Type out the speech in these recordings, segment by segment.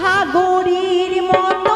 সাগরের মতো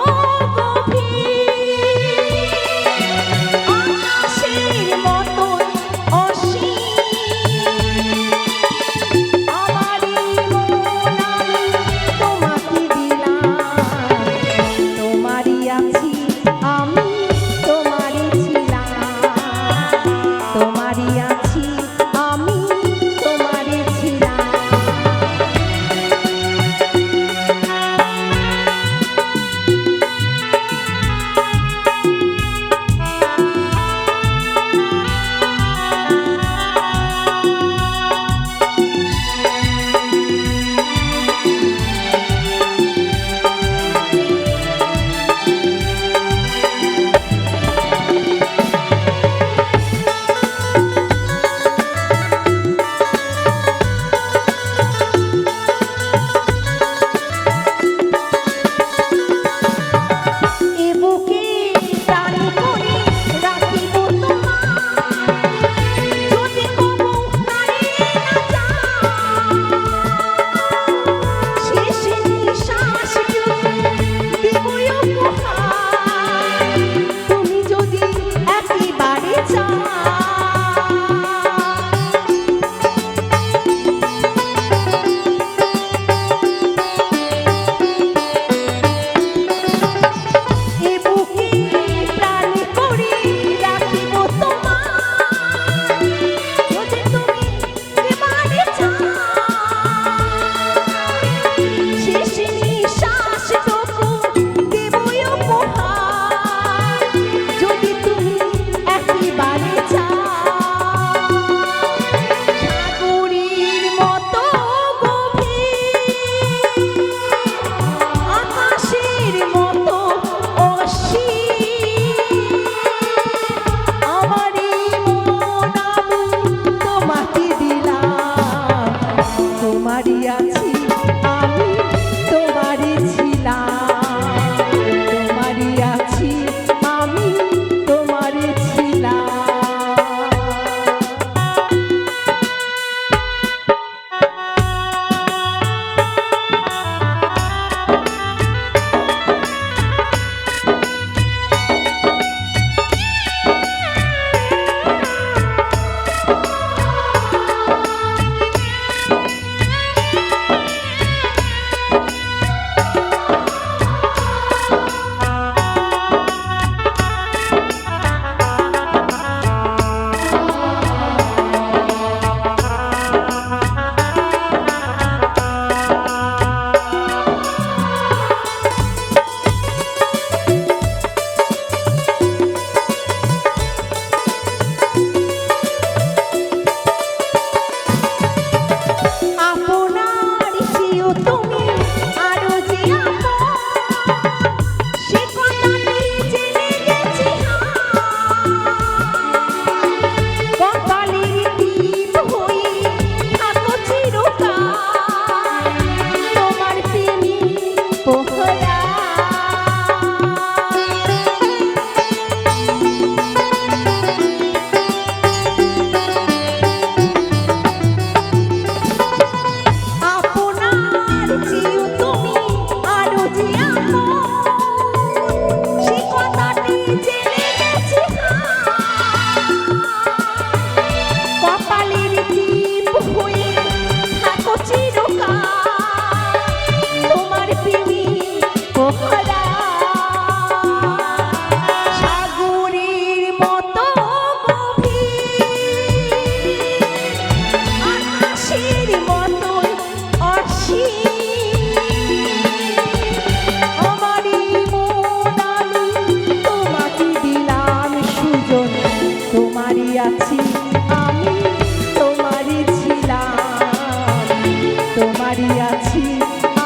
তোমারই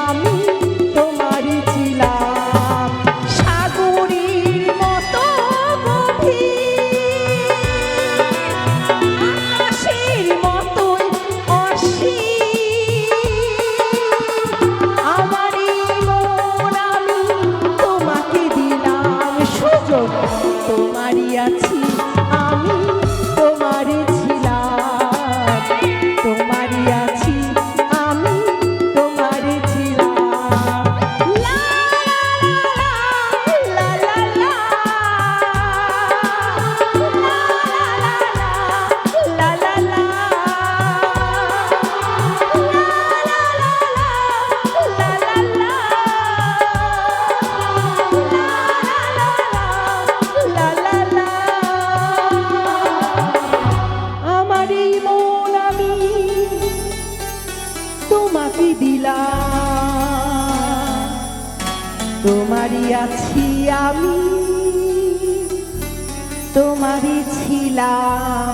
আমি তোমার ছিলাম। সাগরীর মতো আকাশের মতো আমারই মন আমি তোমাকে দিলাম, সুযোগ তোমারই আছে। আমি তোমারই ছিলাম